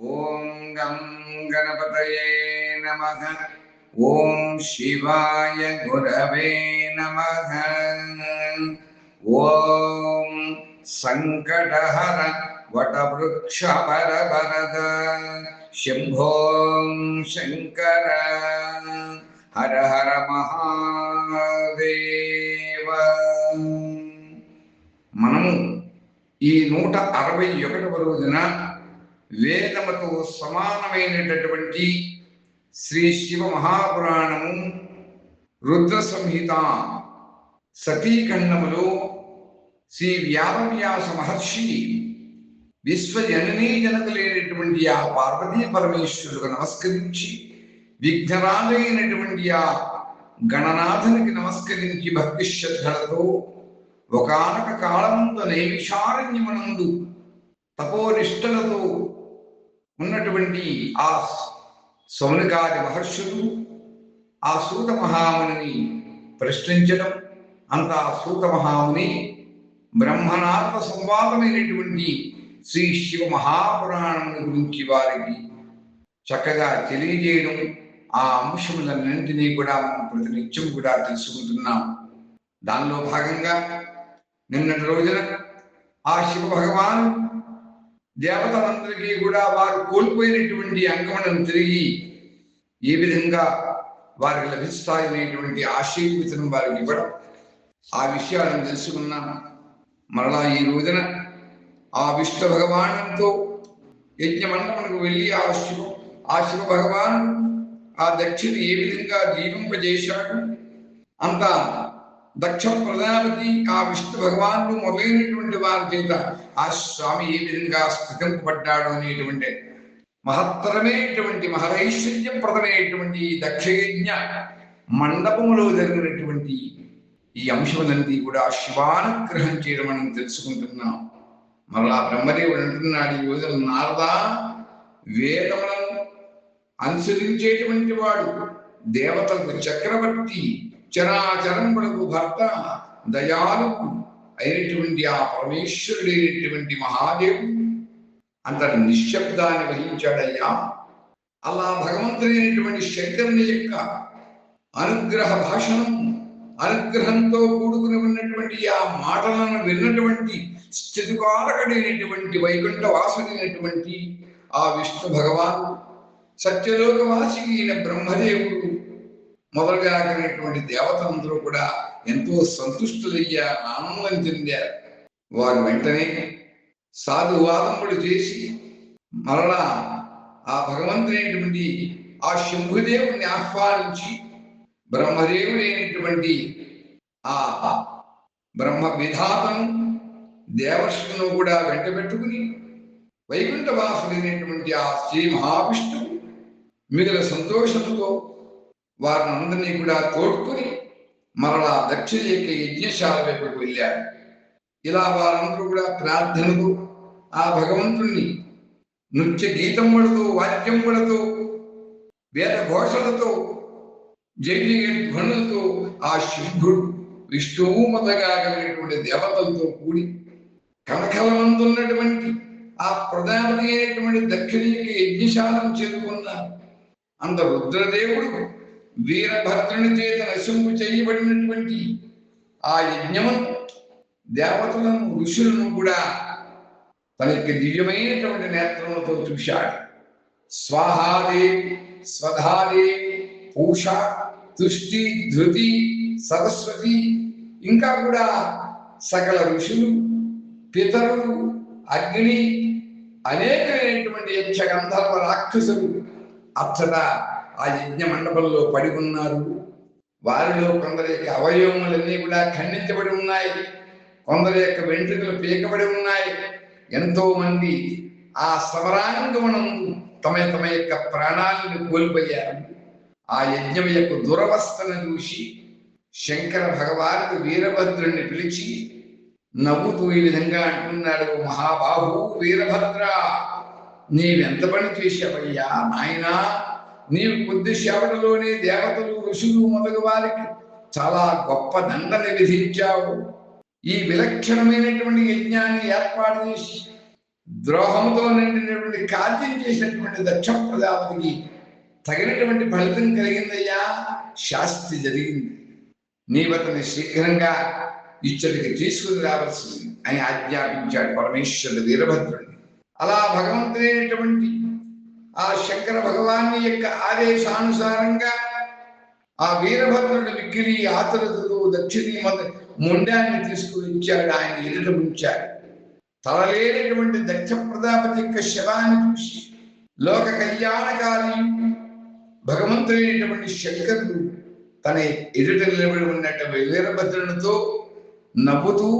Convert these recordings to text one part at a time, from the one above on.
ఓం గం గణపతయే నమ ఓం శివాయ గురవే నమ ఓం సంకటహర వటవృక్షపర వరద శంభోం శంకర హర హర మహాదేవ మనము ఈ నూట అరవై ఒకటవ రోజున వేదముతో సమానమైనటువంటి శ్రీ శివ మహాపురాణము రుద్ర సంహిత సతీఖండములో శ్రీ వ్యాసవ్యాస మహర్షి విశ్వజననీ జనకులైనటువంటి ఆ పార్వతీ పరమేశ్వరులకు నమస్కరించి విఘ్నరాలైనటువంటి ఆ గణనాథునికి నమస్కరించి భక్తి శ్రద్ధలతో ఒకనొక కాలముందు నైమిషారణ్యమునందు తపోనిష్టలతో ఉన్నటువంటి ఆ సౌనకాది మహర్షులు ఆ సూత మహాముని ప్రశ్నించడం అంత ఆ సూత మహాముని బ్రహ్మనాథ సంవాదమైనటువంటి శ్రీ శివ మహాపురాణం గురించి వారికి చక్కగా తెలియజేయడం ఆ అంశములన్నింటినీ కూడా మనం ప్రతినిత్యం కూడా తెలుసుకుంటున్నాం. దానిలో భాగంగా నిన్నటి రోజున ఆ శివ భగవాన్ దేవతలందరికీ కూడా వారు కోల్పోయినటువంటి అంకములను తిరిగి ఏ విధంగా వారికి లభిస్తాయనేటువంటి ఆశీర్వచనం వారికి ఇవ్వడం. ఆ విషయాలను తెలుసుకున్నాం మరలా ఈ రోజున ఆ విష్ణు భగవానంతో యజ్ఞమండమునకు వెళ్ళి ఆ శివ ఆ శివ భగవాన్ ఆ దక్షిణ ఏ విధంగా జీవింపజేశాడు అంతా దక్ష ప్రజాపతి ఆ విష్ణు భగవానుడు మొదలైనటువంటి వారి చేత ఆ స్వామి ఏ విధంగా స్థితింపబడ్డాడు అనేటువంటి మహత్తరమైనటువంటి మహదైశ్వర్యప్రదమైనటువంటి ఈ దక్షయజ్ఞ మండపములో జరిగినటువంటి ఈ అంశములన్నీ కూడా శివానుగ్రహం చేయడం మనం తెలుసుకుంటున్నాం. మరలా బ్రహ్మదేవుడు అంటున్నాడు ఈ రోజున నారదా వేదములను అనుసరించేటువంటి వాడు దేవతలకు చక్రవర్తి చరాచరంబులకు భర్త దయాలు అయినటువంటి ఆ పరమేశ్వరుడైనటువంటి మహాదేవుడు అంత నిశ్శబ్దాన్ని వహించాడయ్యా. అలా భగవంతుడైనటువంటి శంకరుని యొక్క అనుగ్రహ భాషణం అనుగ్రహంతో కూడుకుని ఉన్నటువంటి ఆ మాటలను విన్నటువంటి స్థితికారకుడైనటువంటి వైకుంఠ వాసుడైనటువంటి ఆ విష్ణు భగవాన్ సత్యలోకవాసి అయిన బ్రహ్మదేవుడు మొదలుగా కలిగినటువంటి దేవతలందరూ కూడా ఎంతో సంతుష్టులయ్యా ఆనందం చెందారు. వారు వెంటనే సాధువాదములు చేసి మరలా ఆ భగవంతుడైనటువంటి ఆ శంభుదేవుని ఆహ్వానించి బ్రహ్మదేవుడైనటువంటి ఆ బ్రహ్మ విధాతను దేవర్షులను కూడా వెంట పెట్టుకుని వైకుంఠవాసుడైనటువంటి ఆ శ్రీ మహావిష్ణువు మిగిలిన సంతోషంతో వారిని అందరినీ కూడా తోడుకొని మరలా దక్షిణ యొక్క యజ్ఞశాల వైపుకు వెళ్ళారు. ఇలా వారందరూ కూడా ప్రార్థనకు ఆ భగవంతుణ్ణి నృత్య గీతములతో వాద్యములతో వేద ఘోషలతో జయ ధ్వనులతో ఆ శుద్ధుడు విష్ణువు కలిగినటువంటి దేవతలతో కూడి కనకలమందున్నటువంటి ఆ ప్రధానమైనటువంటి దక్షిణకి యజ్ఞశాలను చేరుకున్నారు. అంత రుద్రదేవుడు వీరభద్రుని చేత నశింపు చేయబడినటువంటి ఆ యజ్ఞము దేవతలను ఋషులను కూడా తన యొక్క దివ్యమైనటువంటి నేత్రములతో చూశాడు. స్వాహాదేవి స్వధాదేవి పూష తుష్టి ధృతి సరస్వతి ఇంకా కూడా సకల ఋషులు పితరులు అగ్ని అనేకమైనటువంటి యక్ష గంధర్వ రాక్షసులు అచ్చట ఆ యజ్ఞ మండపంలో పడి ఉన్నారు వారిలో కొందరి యొక్క అవయవములన్నీ కూడా ఖండించబడి ఉన్నాయి. కొందరి యొక్క వెంట్రుకలు పీకబడి ఉన్నాయి. ఎంతో మంది ఆ సమరాంగమనం తమ తమ యొక్క ప్రాణాలను కోల్పోయారు. ఆ యజ్ఞం యొక్క దురవస్థను చూసి శంకర భగవానుడు వీరభద్రుణ్ణి పిలిచి నవ్వుతూ ఈ విధంగా అంటున్నాడు మహాబాహు వీరభద్ర నీవెంత పని చేశావయ్యా నాయనా నీవు కొద్ది సేవటలోనే దేవతలు ఋషులు మొదలు వారికి చాలా గొప్ప దండని విధించావు. ఈ విలక్షణమైనటువంటి యజ్ఞాన్ని ఏర్పాటు చేసి ద్రోహంతో నిండినటువంటి కార్యం చేసినటువంటి దక్ష ప్రజాపతికి తగినటువంటి ఫలితం కలిగిందయ్యా శాస్తి జరిగింది. నీవతని శీఘ్రంగా ఇచ్చటికి తీసుకుని రావాల్సింది అని ఆజ్ఞాపించాడు పరమేశ్వరుడు వీరభద్రుడిని అలా భగవంతుడైనటువంటి ఆ శంకర భగవాన్ని యొక్క ఆదేశానుసారంగా ఆ వీరభద్రుడు మిక్కిలి ఆతురతతో దక్షిణీ మత ముండాన్ని తీసుకుని ఇచ్చాడు ఆయన ఎదుట ఉంచాడు. తలలేనటువంటి దక్ష ప్రజాపతి యొక్క శవాన్ని చూసి లోక కళ్యాణకారి భగవంతుడైనటువంటి శంకరుడు తన ఎదుట నిలబడి ఉన్నటువంటి వీరభద్రునితో నవ్వుతూ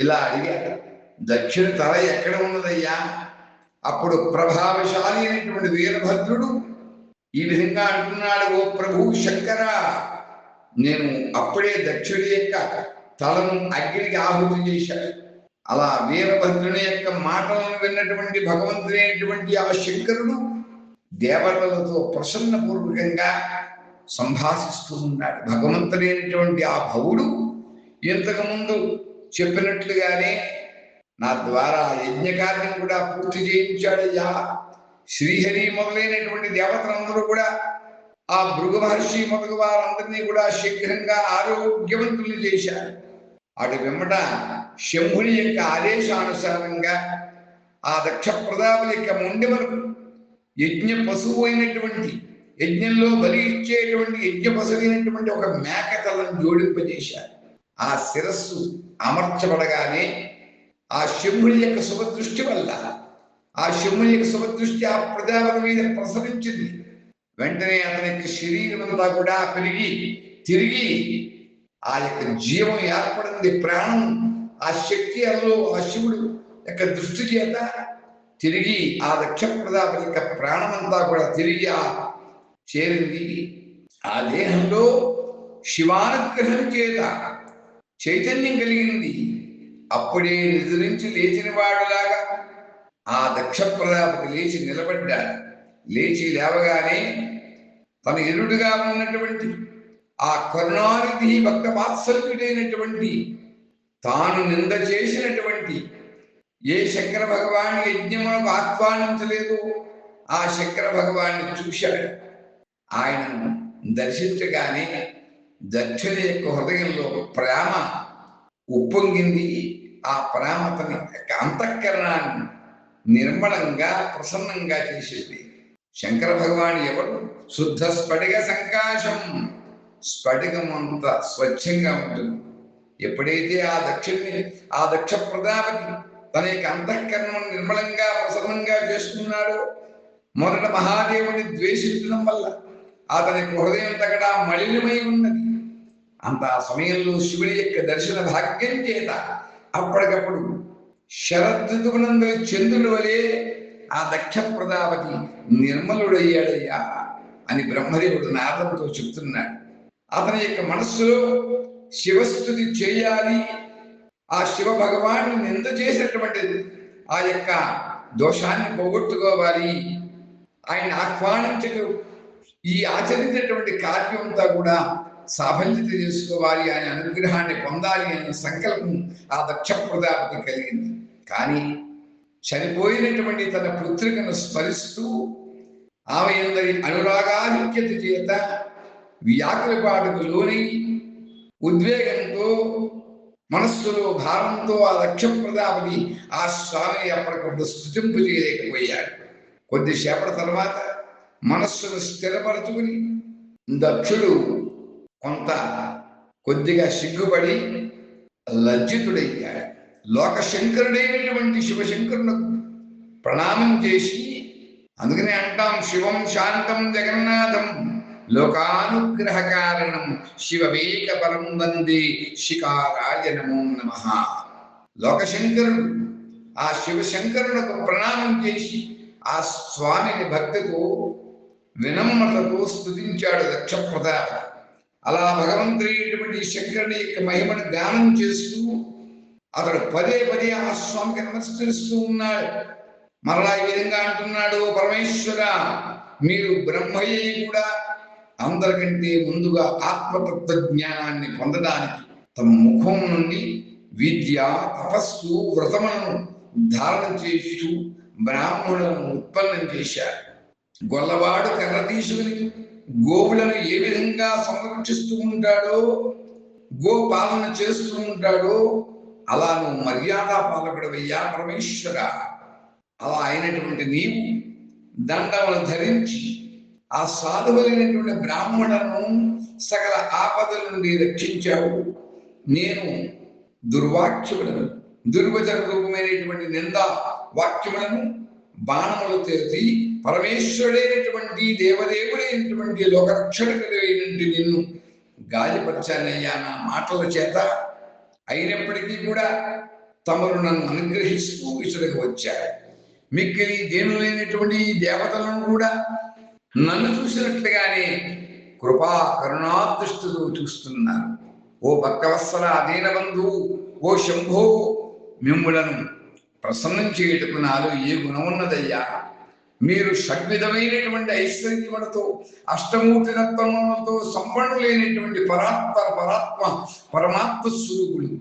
ఇలా అడిగాడు. దక్షిణ తల ఎక్కడ ఉన్నదయ్యా? అప్పుడు ప్రభావశాలి అయినటువంటి వీరభద్రుడు ఈ విధంగా అంటున్నాడు ఓ ప్రభు శంకర నేను అప్పుడే దక్షుడి యొక్క తలను అగ్నికి ఆహుతి చేశాడు అలా వీరభద్రుని యొక్క మాటలను విన్నటువంటి భగవంతుడైనటువంటి ఆ శంకరుడు దేవతలతో ప్రసన్నపూర్వకంగా సంభాషిస్తూ ఉన్నాడు. భగవంతుడైనటువంటి ఆ భవుడు ఇంతకు ముందు చెప్పినట్లుగానే నా ద్వారా యజ్ఞకార్యం కూడా పూర్తి చేయించాడయ్యా శ్రీహరి మొదలైనటువంటి దేవతలందరూ కూడా ఆ భృగు మహర్షి మొదలు వారందరినీ కూడా శీఘ్రంగా ఆరోగ్యవంతులు చేశారు. అటు వెంబట శంభుని యొక్క ఆదేశానుసారంగా ఆ దక్ష ప్రతాపుల యొక్క మొండెమలకు యజ్ఞ పశువు అయినటువంటి యజ్ఞంలో బలి ఇచ్చేటువంటి యజ్ఞ పశువు అయినటువంటి ఒక మేక తలను జోడింపజేశారు. ఆ శిరస్సు అమర్చబడగానే ఆ శంభుని యొక్క శుభదృష్టి వల్ల ఆ శంభుని యొక్క శుభదృష్టి ఆ ప్రజాపతి మీద ప్రసరించింది. వెంటనే అతని యొక్క శరీరం అంతా కూడా పెరిగి తిరిగి ఆ యొక్క జీవం ఏర్పడింది. ప్రాణం ఆ శక్తి అందులో ఆ శివుడు యొక్క దృష్టి చేత తిరిగి ఆ దక్ష ప్రజాపతి యొక్క ప్రాణం అంతా కూడా తిరిగి ఆ చేరింది. ఆ దేహంలో శివానుగ్రహం చేత చైతన్యం కలిగింది. అప్పుడే నిద్రించి లేచిన వాడులాగా ఆ దక్ష ప్రజాపతి లేచి నిలబడ్డాడు. లేచి లేవగానే తన ఎరుడుగా ఉన్నటువంటి ఆ కరుణానిధి భక్త వాత్సల్యుడైనటువంటి తాను నింద చేసినటువంటి ఏ శంకర భగవాని యజ్ఞములకు ఆహ్వానించలేదు ఆ శంకర భగవాన్ని చూశాడు. ఆయనను దర్శించగానే దక్షుని యొక్క హృదయంలో ప్రేమ ఉప్పొంగింది ఆ ప్రేమ అంతఃకరణాన్ని నిర్మలంగా ప్రసన్నంగా చేసేది. శంకర భగవాన్ ఎవరు? శుద్ధ స్ఫటిక సంకాశం. స్ఫటికం అంత స్వచ్ఛంగా ఉంటుంది. ఎప్పుడైతే ఆ దక్షిణి ఆ దక్ష ప్రజాపతి తన యొక్క అంతఃకరణం నిర్మలంగా ప్రసన్నంగా చేసుకున్నాడో మొదట మహాదేవుని ద్వేషించడం వల్ల అతని హృదయం తగడా మలినమై ఉన్నది. అంత ఆ సమయంలో శివుని యొక్క దర్శన భాగ్యం చేత అప్పటికప్పుడు శరదృతువునందు చంద్రుడి వలె ఆ దక్ష ప్రజాపతి నిర్మలుడయ్యాడయ్యా అని బ్రహ్మదేవుడు నారదంతో చెప్తున్నాడు. అతని యొక్క మనస్సులో శివస్థుతి చేయాలి ఆ శివ భగవాను నింద చేసినటువంటి ఆ యొక్క దోషాన్ని పోగొట్టుకోవాలి ఆయన ఆహ్వానించడు ఈ ఆచరించినటువంటి కార్యం అంతా కూడా సాఫల్యత చేసుకోవాలి అనే అనుగ్రహాన్ని పొందాలి అనే సంకల్పం ఆ దక్ష ప్రజాపతి కలిగింది. కానీ చనిపోయినటువంటి తన పుత్రికను స్మరిస్తూ ఆమె అందరి అనురాగాధిక్యత చేత వ్యాకులపాటుకు లోని ఉద్వేగంతో మనస్సులో భారంతో ఆ లక్ష ప్రజాపతి ఆ స్వామిని అప్పటికప్పుడు స్థుతింపు చేయలేకపోయాడు. కొద్దిసేపటి తర్వాత మనస్సును స్థిరపరచుకుని దక్షుడు కొంత కొద్దిగా సిగ్గుపడి లజ్జితుడయ్యాడు. లోక శంకరుడైనటువంటి శివశంకరునకు ప్రణామం చేసి అందుకనే అంటాం శివం శాంతం జగన్నాథం లోకానుగ్రహ కారణం శివవేక పరం వందే శికారాయ నమో నమ. లోకశంకరుడు ఆ శివశంకరునకు ప్రణామం చేసి ఆ స్వామిని భక్తితో వినమ్రతతో స్థుతించాడు దక్ష ప్రతాప అలా భగవంతుడైనటువంటి శంకరుని యొక్క మహిమను గానం చేస్తూ అతడు పదే పదే ఆ స్వామికి నమస్కరిస్తూ ఉన్నాడు. మరలా ఈ విధంగా అంటున్నాడు పరమేశ్వర మీరు బ్రహ్మయ్య కూడా అందరికంటే ముందుగా ఆత్మతత్వ జ్ఞానాన్ని పొందడానికి తమ ముఖం నుండి విద్య తపస్సు వ్రతములను ధారణ చేస్తూ బ్రాహ్మణులను ఉత్పన్నం చేశారు. గొల్లవాడు కర్ర తీసుకుని గోవులను ఏ విధంగా సంరక్షిస్తూ ఉంటాడో గో పాలన చేస్తూ ఉంటాడో అలా నువ్వు మర్యాద పాలకుడు అయ్యా పరమేశ్వర. అలా అయినటువంటి నీవు దండములు ధరించి ఆ సాధువులైనటువంటి బ్రాహ్మణులను సకల ఆపదల నుండి రక్షించావు. నేను దుర్వాక్యములను దుర్వచన రూపమైనటువంటి నింద వాక్యములను బాణములు తెరిచి పరమేశ్వరుడైనటువంటి దేవదేవుడైనటువంటి లోకరక్షకుడైనటువంటి నిన్ను గాలిపరచానయ్యా నా మాటల చేత. అయినప్పటికీ కూడా తమరు నన్ను అనుగ్రహిస్తూ ఇతడికి వచ్చారు. మిక్కిలి దేనులైనటువంటి దేవతలను కూడా నన్ను చూసినట్లుగానే కృపా కరుణాదృష్టితో చూస్తున్నారు. ఓ భక్తవత్సల అధీనబంధు ఓ శంభో మిమ్ములను ప్రసన్నం చేయుటకు నాలో ఏ గుణం ఉన్నదయ్యా మీరు షడ్విధమైనటువంటి ఐశ్వర్యములతో అష్టమూర్తి రత్నములతో సంపన్నులైనటువంటి పరాత్మ పరాత్మ పరమాత్మ స్వరూపులు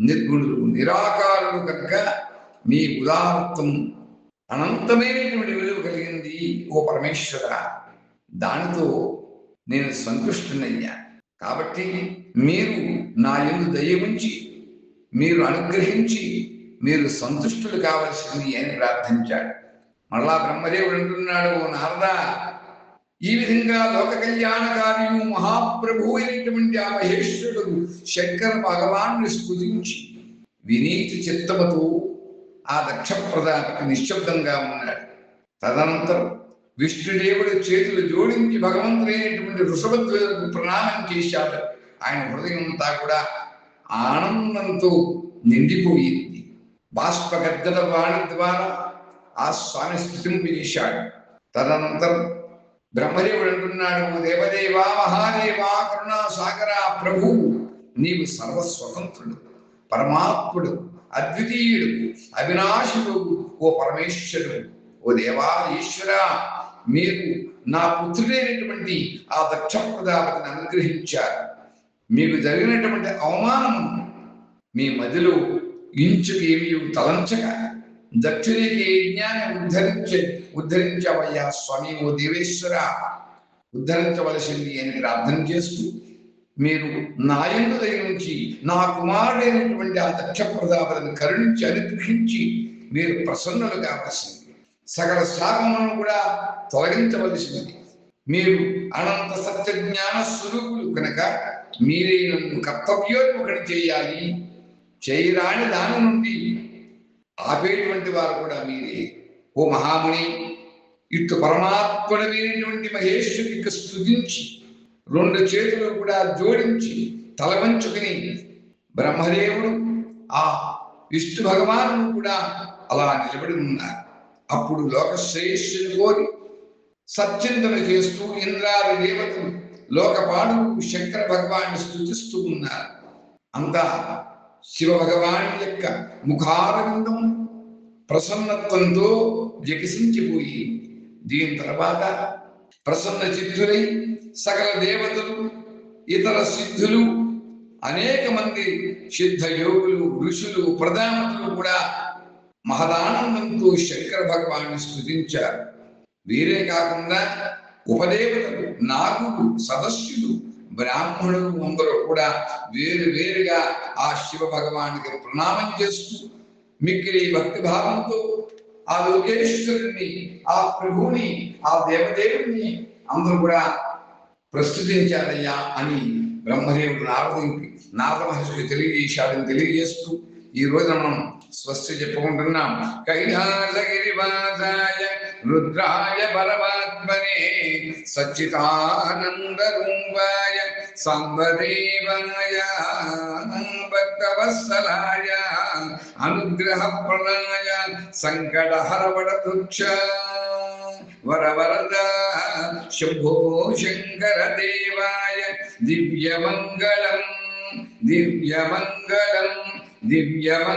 నిర్గుణులు నిరాకారులు కనుక మీ ఉదారత్వం అనంతమైనటువంటి విలువ కలిగింది ఓ పరమేశ్వర. దానితో నేను సంతుష్టునయ్యా. కాబట్టి మీరు నా ఎందు దయ ఉంచి మీరు అనుగ్రహించి మీరు సంతుష్టులు కావలసింది అని ప్రార్థించాడు. మళ్ళా బ్రహ్మదేవుడు అంటున్నాడు ఓ నారద ఈ విధంగా లోక కళ్యాణకార్యము మహాప్రభు అయినటువంటి ఆ మహేశ్వరుడు శంకర భగవాన్ని స్ఫుతించి వినీతి చిత్తముతో ఆ దక్ష ప్రదానికి నిశ్శబ్దంగా ఉన్నాడు. తదనంతరం విష్ణుదేవుడు చేతులు జోడించి భగవంతుడైనటువంటి వృషభధ్వజులకు ప్రణామం చేశాడు. ఆయన హృదయం అంతా కూడా ఆనందంతో నిండిపోయింది. బాష్పగద్దల వాణి ద్వారా ఆ స్వామి స్థుతింపు చేశాడు తదనంతరం బ్రహ్మదేవుడు అంటున్నాడు "ఓ దేవదేవా మహాదేవా కరుణా సాగర ప్రభు నీవు సర్వస్వతంత్రుడు పరమాత్ముడు అద్వితీయుడు అవినాశుడు ఓ పరమేశ్వరుడు. ఓ దేవా ఈశ్వర మీరు నా పుత్రుడైనటువంటి ఆ దక్ష ప్రజాపతిని అనుగ్రహించారు. మీకు జరిగినటువంటి అవమానం మీ మదిలో ఇంచుకేమీ తలంచగా దక్షిణకి యజ్ఞాన్ని ఉద్ధరించ ఉద్ధరించవయ్యా స్వామి ఓ దేవేశ్వర. ఉద్ధరించవలసింది అని ప్రార్థన చేస్తూ మీరు నా ఎందు దగ్గర నుంచి నా కుమారుడైనటువంటి ఆ దక్ష ప్రజాపతిని కరుణించి అనుగ్రహించి మీరు ప్రసన్నులు కావలసింది సకల శాపములను కూడా తొలగించవలసింది మీరు అనంత సత్య జ్ఞాన స్వరూపులు కనుక మీరే నన్ను కర్తవ్యోన్ముఖుడు చేయాలి. చేయరాని దాని నుండి ఆపేటువంటి వారు కూడా మీరే. ఓ మహాముని ఇటు పరమాత్మడమైనటువంటి మహేశ్వరికి స్థుతించి రెండు చేతులు కూడా జోడించి తలవంచుకుని బ్రహ్మదేవుడు ఆ విష్ణు భగవాను కూడా అలా నిలబడి ఉన్నారు. అప్పుడు లోక శ్రేయస్సుని కోరి సత్చింతన చేస్తూ ఇంద్రాది దేవతలు లోకపాడు శంకర భగవాన్ని స్థుతిస్తూ ఉన్నారు. అంతా శివ భగవాని యొక్క ముఖారవిందం ప్రసన్నత్వంతో వికసించిపోయి దీని తర్వాత ప్రసన్న సిద్ధులై సకల దేవతలు ఇతర సిద్ధులు అనేక మంది సిద్ధ యోగులు ఋషులు ప్రధానతులు కూడా మహదానందంతో శంకర భగవాన్ని స్థుతించారు వీరే కాకుండా ఉపదేవతలు నాగులు సదస్సులు బ్రాహ్మణులు అందరూ కూడా వేరు వేరుగా ఆ శివ భగవానికి ప్రణామం చేస్తూ మిక్కిలి భక్తి భావంతో ఆ లోకేశ్వరుని ఆ ప్రభువుని ఆ దేవదేవుని అందరూ కూడా ప్రస్తుతించారయ్యా అని బ్రహ్మదేవుడు నారదునికి నారద మహర్షికి తెలియజేశాడని తెలియజేస్తూ ఈ రోజు మనం స్వస్తి చెప్పుకుంటున్నాం. కైలాసగిరివాసాయ పరమాత్మనే సచ్చిదానంద రూపాయ సంవదేవాయ భక్తవత్సలాయ అనుగ్రహ ప్రణాయ సంకటహర వరదృక్ష వరవరద శంభో శంకర దేవాయ దివ్యమంగళం దివ్యమంగళం దివ్యమంగళమంగళం